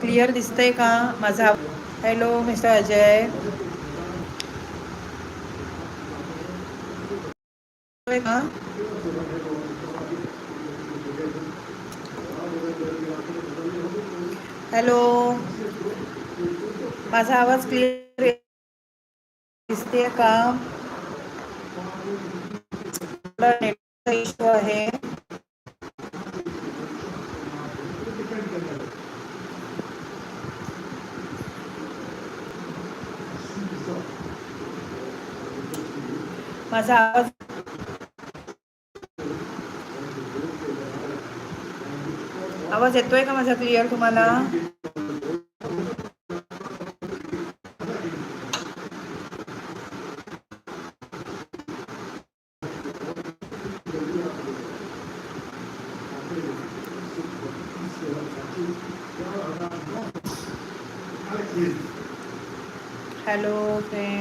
Clear दिसतंय का? माझा हॅलो मिस्टर अजय का? हॅलो माझा आवाज़ क्लिअर दिसते का? इश्यू आहे. माझा आवाज आवाज येतोय का माझा क्लिअर तुम्हाला हॅलो फ्रेंड्स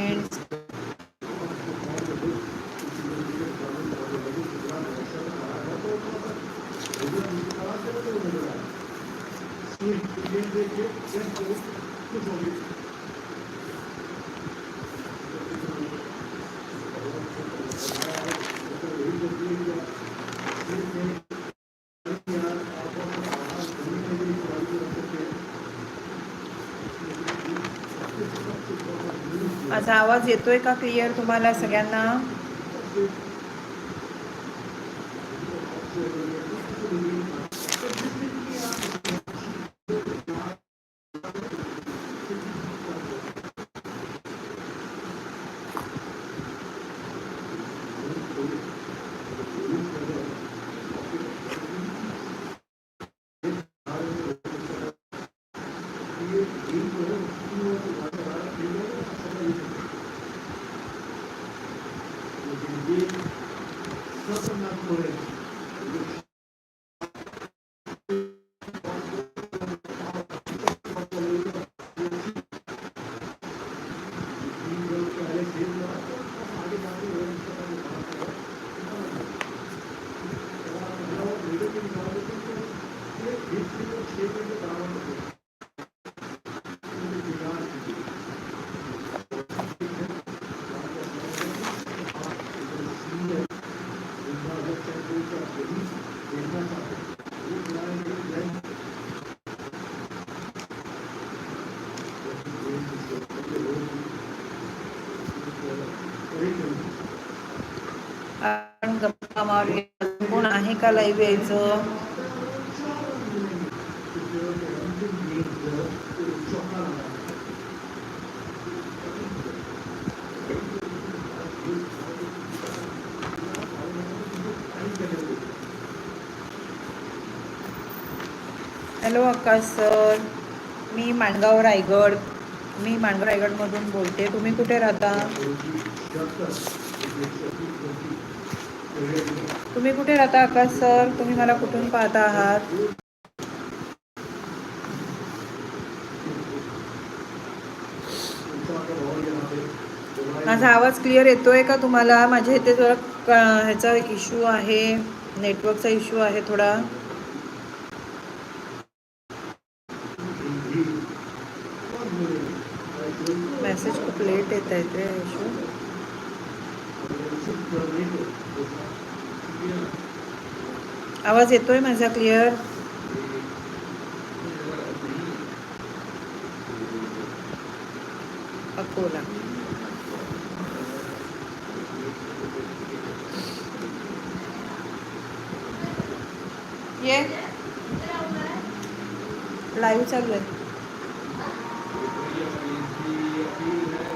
माझा आवाज येतोय का क्लिअर तुम्हाला सगळ्यांना आपण गप्पा मारूया कोण आहे का लाईव्ह यायचं हॅलो आकाश सर मी माणगाव रायगड मी माणगाव रायगडमधून बोलते. तुम्ही कुठे राहता? तुम्ही कुठे राहता आकाश सर? तुम्ही मला कुठून पाहता आहात? माझा आवाज क्लिअर येतोय का तुम्हाला? माझ्या इथे जरा ह्याचा इश्यू आहे. नेटवर्कचा इश्यू आहे थोडा. मेसेज खूप लेट येत आहे ते इश्यू आवाज येतोय माझा क्लिअर अकोला. ये. लाईव्ह चालू आहे.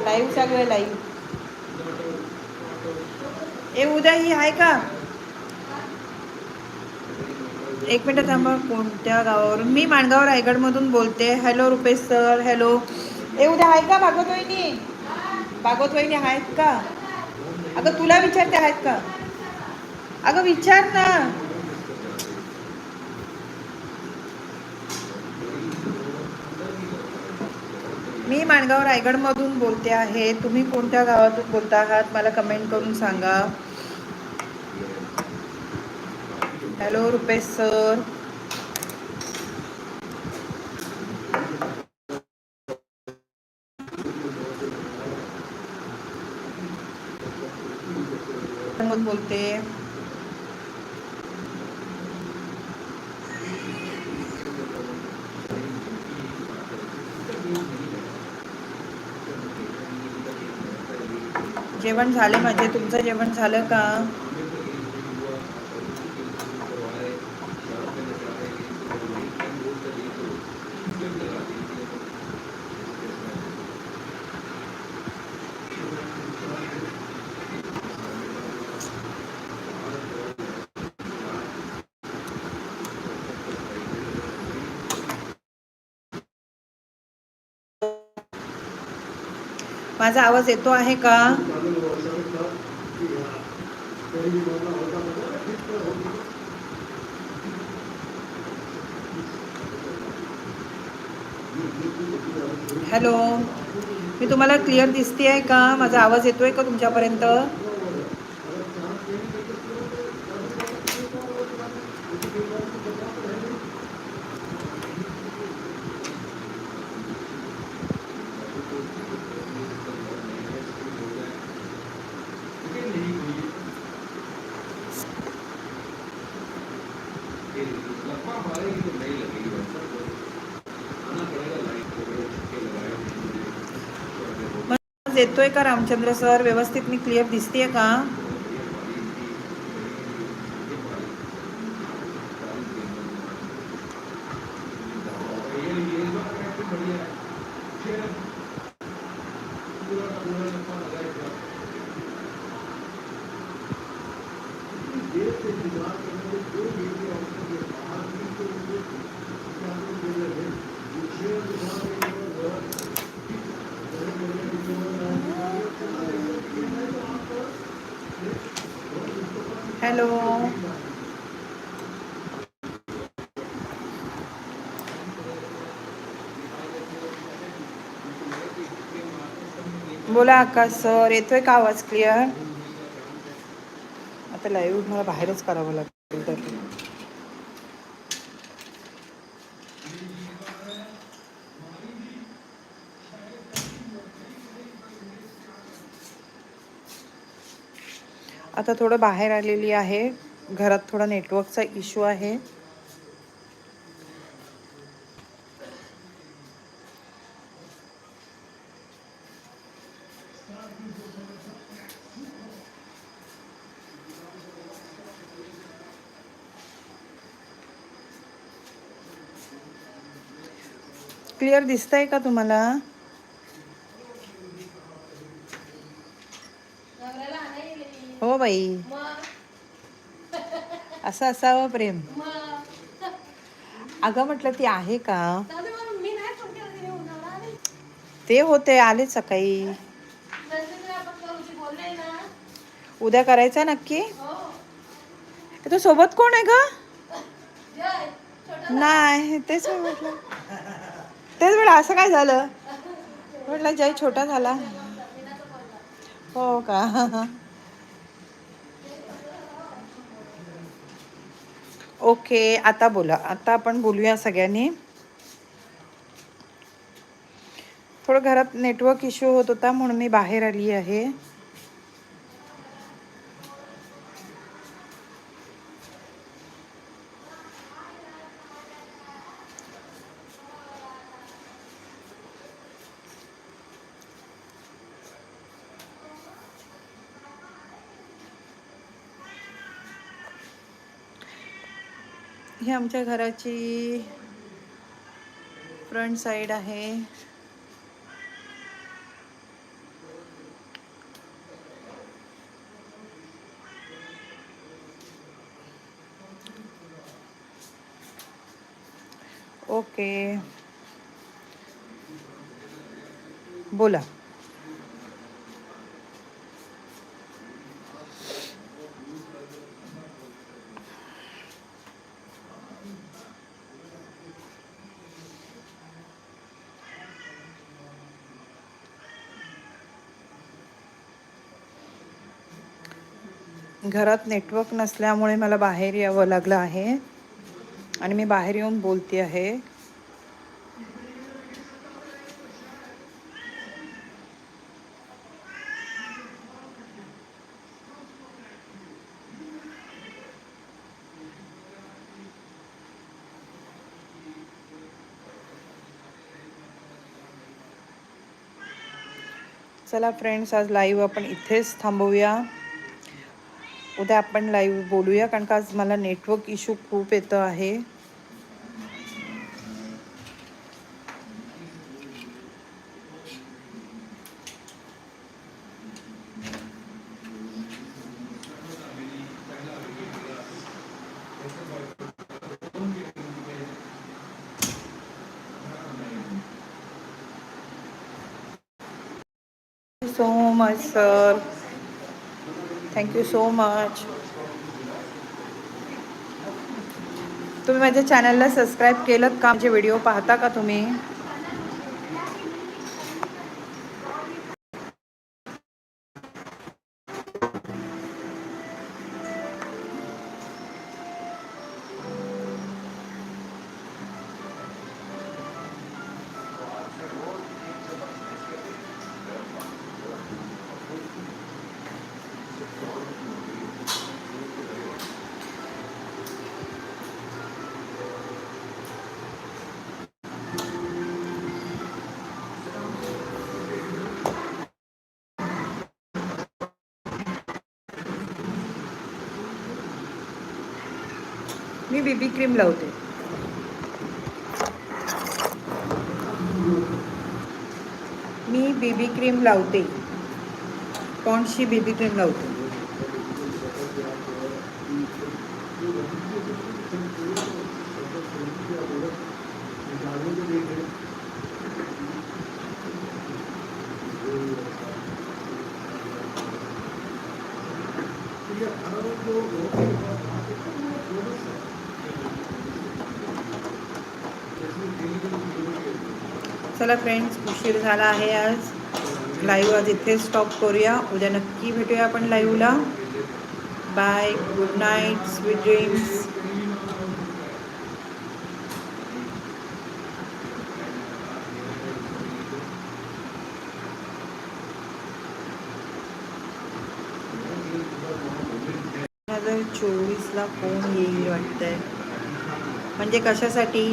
लाईव्ह चालू आहे लाईव्ह ए उद्या ही आहे का? एक मिनटं थांबा कोणत्या गावावरून? मी माणगाव रायगडमधून बोलते. Hello Rupesh sir. हॅलो ए उद्या आहे का भागवत वहिनी भागवत वहिनी आहेत का? अगं तुला विचारते आहेत का? अगं विचार ना. मी माणगाव रायगडमधून बोलते आहे. तुम्ही कोणत्या गावातून बोलता आहात? मला कमेंट करून सांगा. Hello Rupesh sir. बोलते. जेवण झाले माझे? तुमचं जेवण झालं का? माझा आवाज येतो आहे का? हॅलो मी तुम्हाला क्लिअर दिसते आहे का? माझा आवाज येतोय का तुमच्यापर्यंत आवाज येतोय का रामचंद्र सर? व्यवस्थित मी क्लिअर दिसतेय का? हॅलो. बोला आकाश सर येतोय का आवाज क्लिअर आता लाईव्ह मला बाहेरच करावं लागेल तर आता थोडं बाहेर आलेली आहे. घरात थोडा नेटवर्कचा इश्यू आहे. क्लिअर दिसतंय का तुम्हाला? बाई. असं असावं प्रेम. अगं म्हटलं ती आहे का? ते होते आले सकाळी. उद्या करायचा नक्की? तू सोबत कोण आहे का नाही तेच मी म्हटलं. तेच म्हटलं असं काय झालं? म्हटलं जय छोटा झाला. हो का? ओके आता बोला. आता आपण बोलूया सगळ्यांनी. थोडं घरात नेटवर्क इश्यू होत होता म्हणून मी बाहेर आली आहे. आमच्या घराची फ्रंट साईड आहे. ओके बोला. घरात नेटवर्क नसल्यामुळे मला बाहेर यावं लागलं आहे. आणि मी बाहेर येऊन बोलते आहे. चला फ्रेंड्स आज लाईव्ह आपण इथेच थांबवूया. उद्या आपण लाईव्ह बोलूया कारण का आज मला नेटवर्क इश्यू खूप येतं आहे. So much sir thank you so much तुम्ही माझ्या चॅनलला सबस्क्राईब केलं का? म्हणजे व्हिडिओ पाहता का तुम्ही? बीबी क्रीम लावते. मी बीबी क्रीम लावते. पॉन्डची बीबी क्रीम लावते? चला फ्रेंड्स उशीर झाला आहे आज. लाईव्ह आज इथे स्टॉप करूया. उद्या नक्की भेटूया आपण लाईव्हला bye good night sweet dreams दोन हजार चोवीसला फोन येईल वाटतंय. म्हणजे कशासाठी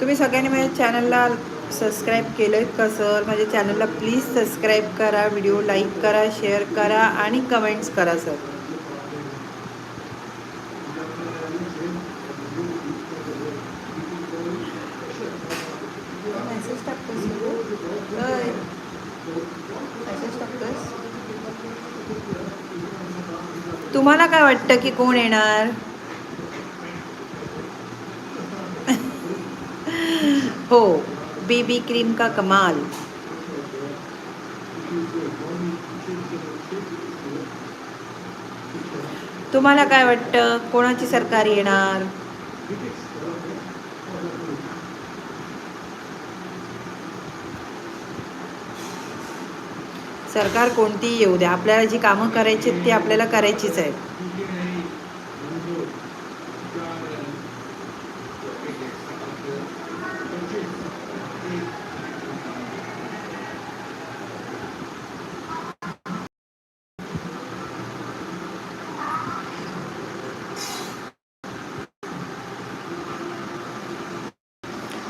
तुम्ही सगळ्यांनी माझ्या चॅनलला सबस्क्राईब केलं का सर माझ्या चॅनलला प्लीज सबस्क्राईब करा व्हिडिओ लाईक करा शेअर करा आणि कमेंट्स करा सर मेसेज टाकतोस मेसेज टाकतोस? तुम्हाला काय वाटतं की कोण येणार हो बीबी क्रीम का कमाल तुम्हाला काय वाटतं? कोणाची सरकार येणार? सरकार कोणतीही येऊ द्या. आपल्याला जी कामं करायची आहेत ती आपल्याला करायचीच आहेत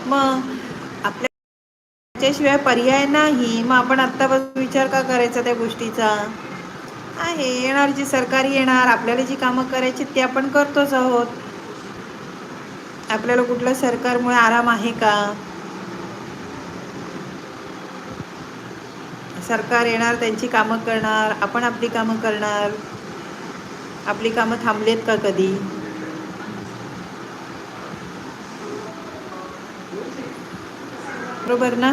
मग आपल्या त्याशिवाय पर्याय नाही. मग आपण आत्तापासून विचार का करायचा त्या गोष्टीचा? आहे. येणार जी सरकारी येणार. आपल्याला जी कामं करायची ते आपण करतोच आहोत. आपल्याला कुठल्या सरकारमुळे आराम आहे का? सरकार येणार त्यांची कामं करणार आपण आपली कामं करणार. आपली कामं थांबलेत का कधी? बरोबर ना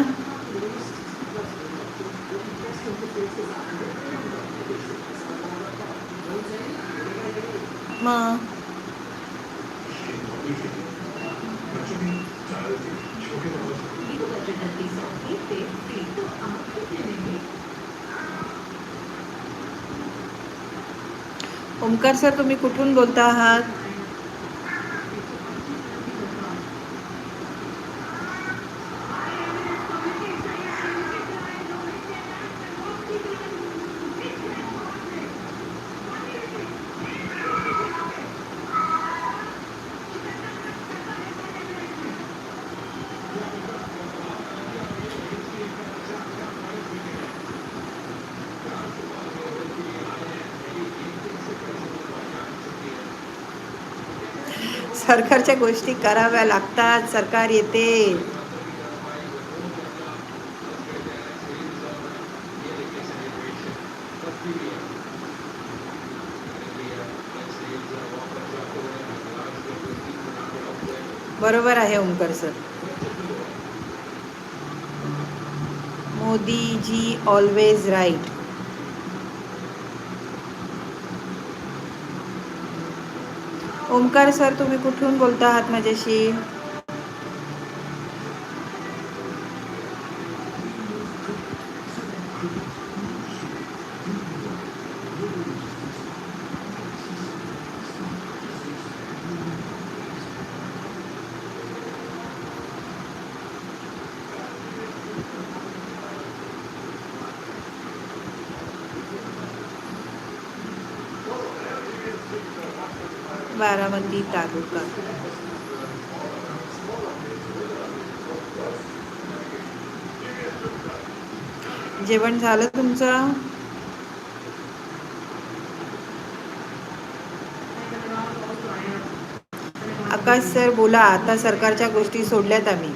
ओमकार सर तुम्ही कुठून बोलता आहात? सरकारच्या गोष्टी कराव्या लागतात. सरकार येते. बरोबर आहे Omkar sir. Modi ji always right Omkar sir तुम्ही कुठून बोलता आहात माझ्याशी? तालुका जेवण झालं तुमचं? आकाश सर बोला आता सरकारच्या गोष्टी सोडल्यात आम्ही.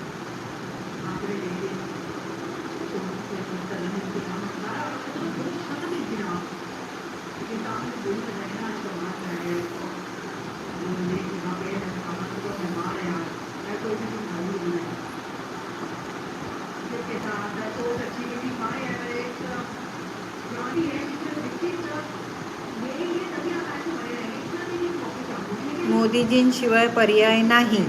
मोदीजींशिवाय पर्याय नाही.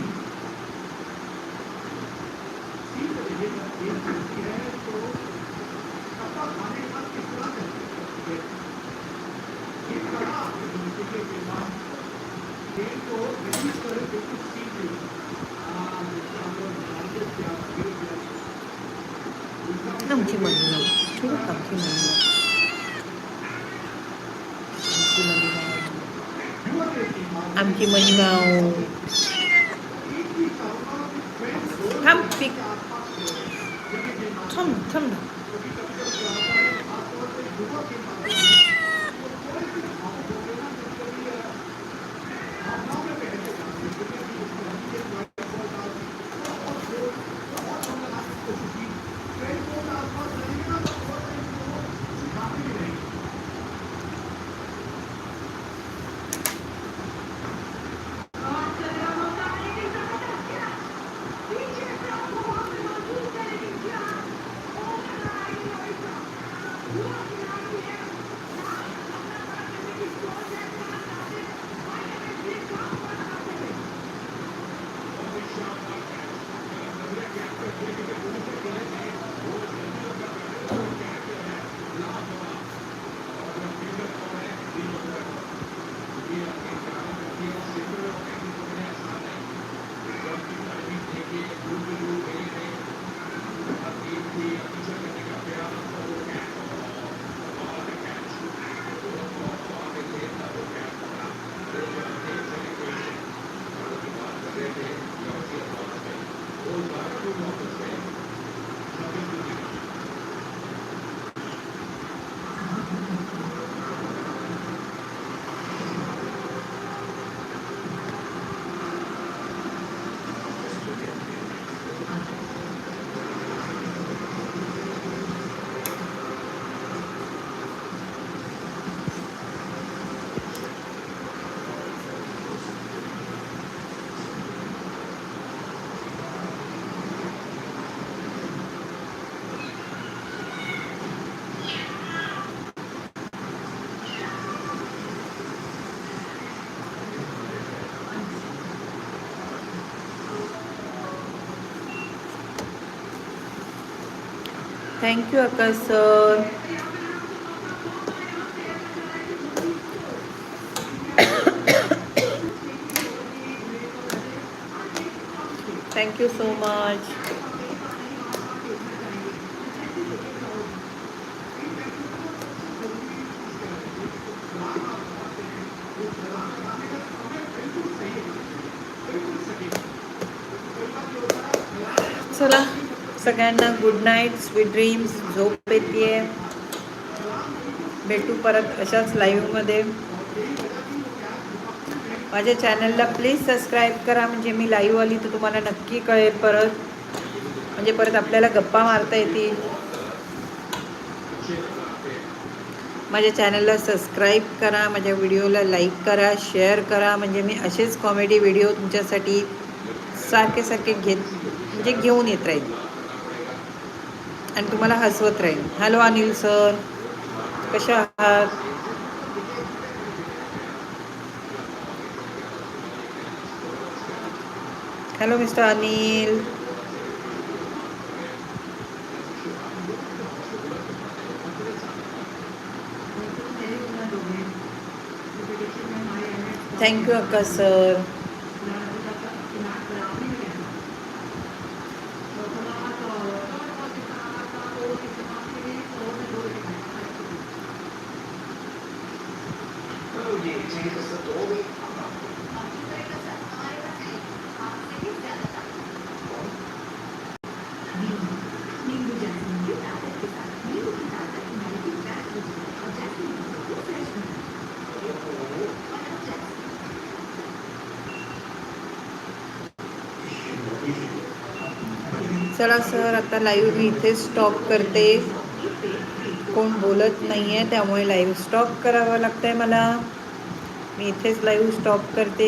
आमची महिमा ठेवू का? आमची महिमा आमची महिमा आमची महिमा थांब पिक थांब थांब ना. Thank you Akash sir thank you so much चला सगळ्यांना गुड नाईट स्वीट ड्रीम्स झोप येते भेटू परत अशाच लाईव्हमध्ये माझ्या चॅनलला प्लीज सबस्क्राईब करा म्हणजे मी लाईव्ह आली तर तुम्हाला नक्की कळेल परत. म्हणजे परत आपल्याला गप्पा मारता येतील. माझ्या चॅनलला सबस्क्राईब करा माझ्या व्हिडिओला लाईक करा शेअर करा. म्हणजे मी असेच कॉमेडी व्हिडिओ तुमच्यासाठी सारखे सारखे घेत म्हणजे घेऊन येत राहील आणि तुम्हाला हसवत राहील हॅलो अनिल सर. कसे आहात? Hello mister Anil. Thank you अक्का सर. चला सर आता लाईव्ह मी इथे स्टॉप करते. कोण बोलत नाही आहे त्यामुळे लाईव्ह स्टॉप करावं लागतं आहे मला. मी इथेच लाईव्ह स्टॉप करते.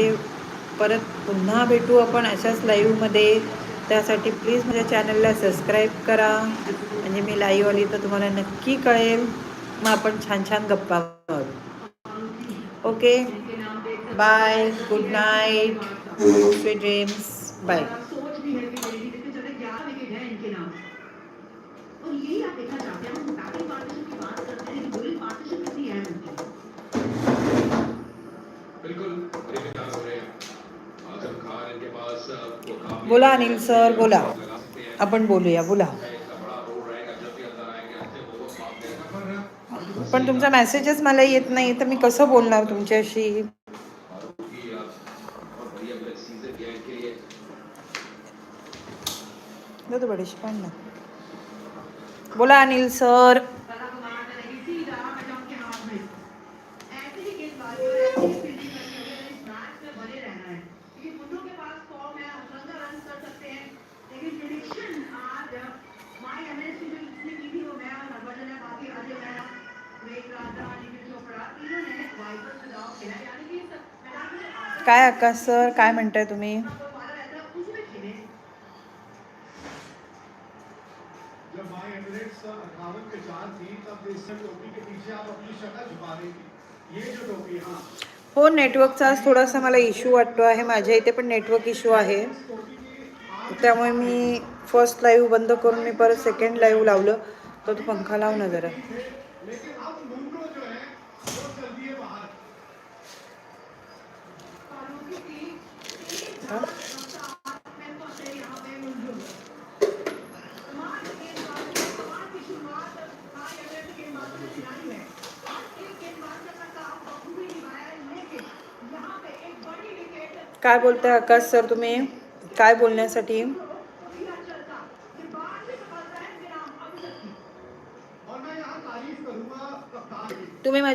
परत पुन्हा भेटू आपण अशाच लाईव्हमध्ये त्यासाठी प्लीज माझ्या चॅनलला सबस्क्राईब करा. म्हणजे मी लाईव्ह आली तर तुम्हाला नक्की कळेल. मग आपण छान छान गप्पा मारू. Okay bye good night sweet dreams bye बोला अनिल सर बोला. आपण बोलूया बोला. पण तुमचा मेसेजच मला येत नाही तर मी कसं बोलणार तुमच्याशी? पण बोला अनिल सर बहुत बढ़िया मैच सीजन गया इनके लिए दो तो बडीश पण ना बोला अनिल सर बड़ा कमाल करेगी सीधा मैदान के हाथ में ऐसे ही गेंदबाजी और ऐसे ही फील्डिंग करके हमें इस मैच में बने रहना है क्योंकि मुन्नू के पास फॉर्म है अफजल रन कर सकते हैं लेकिन प्रिडिक्शन आज माय एमएस की जो जितनी की थी वो मैं और हरभजन है बाकी अजय मैं वेद राजा निखिल चोपड़ा तीनों ने वाइपर से दाव खेला यानी कि इस मैदान में आकर काय आकाश सर काय म्हणताय तुम्ही जो पारा रहता है उसमें खेले जब माई एमिरेट्स अट्ठावन पे चार थी तब देशर टोपी के पीछे आप अपनी शक्ल छुपा रही थी। ये जो टोपी हाँ हो। नेटवर्कचा आज थोडासा मला इश्यू वाटतो आहे. माझ्या इथे पण नेटवर्क इश्यू आहे. त्यामुळे मी फर्स्ट लाईव्ह बंद करून मी परत सेकंड लाईव्ह लावलं. तर तो पंखा लाव ना जरा लेकिन अब मुंडो जो है वो चल दिए बाहर काय बोलताय आकाश सर तुम्ही? काय बोलण्यासाठी?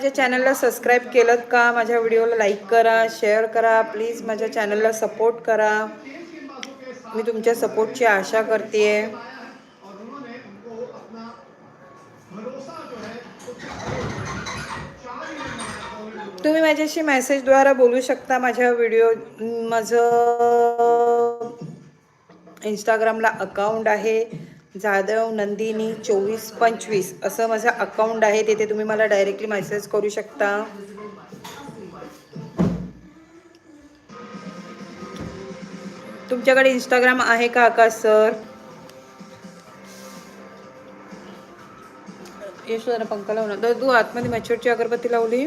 माझ्या चॅनलला सबस्क्राईब केलं का? माझ्या व्हिडिओला लाईक करा शेअर करा प्लीज माझ्या चॅनलला सपोर्ट करा. मी तुमच्या सपोर्टची आशा करते. तुम्ही माझ्याशी मेसेजद्वारा बोलू शकता माझ्या व्हिडिओ माझं इंस्टाग्रामला अकाउंट आहे. जाधव नंदिनी चोवीस पंचवीस असं माझं अकाउंट आहे तिथे तुम्ही मला डायरेक्टली मेसेज करू शकता. तुमच्याकडे इंस्टाग्राम आहे का आकाश सर केश पंखा लावणार तर तू आतमध्ये मॅच्युरची अगरबत्ती लावली.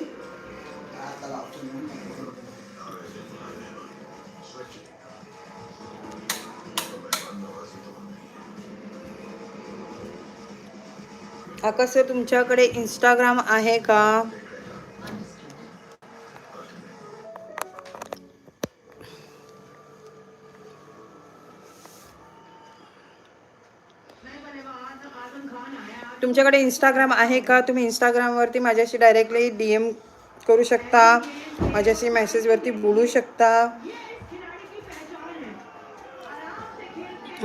कसं सर तुमच्याकडे इंस्टाग्राम आहे का? तुमच्याकडे इंस्टाग्राम आहे का? तुम्ही इंस्टाग्रामवरती माझ्याशी डायरेक्टली डी एम करू शकता. माझ्याशी मेसेजवरती बोलू शकता.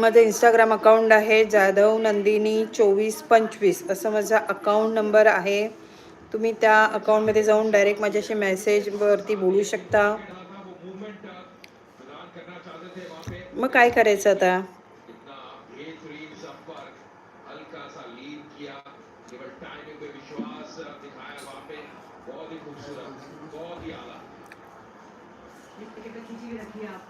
माझं इंस्टाग्राम अकाउंट आहे जाधव नंदिनी चोवीस पंचवीस असं माझा अकाउंट नंबर आहे तुम्ही त्या अकाउंटमध्ये जाऊन डायरेक्ट माझ्याशी मेसेजवरती बोलू शकता मग काय करायचं आता बहुत ही खूबसूरत बहुत ही आला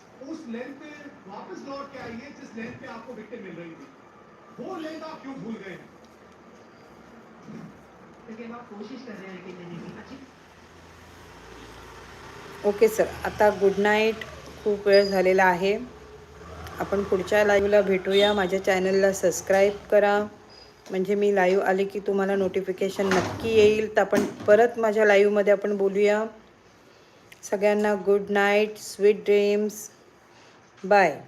उस लेंथ पे वापस लौट के आइए जिस लेंथ पे आपको विकेट मिल रही थी। वो लेंथ आप क्यों भूल गए? हैं लेकिन आप कोशिश कर रहे हैं विकेट लेने की। अच्छी ओके सर आता गुड नाईट खूप वेळ झालेला आहे. आपण पुढच्या लाईव्हला भेटूया. माझ्या चॅनलला सबस्क्राईब करा. म्हणजे मी लाईव्ह आले की तुम्हाला नोटिफिकेशन नक्की येईल. तर आपण परत माझ्या लाईव्हमध्ये आपण बोलूया. सगळ्यांना good night sweet dreams bye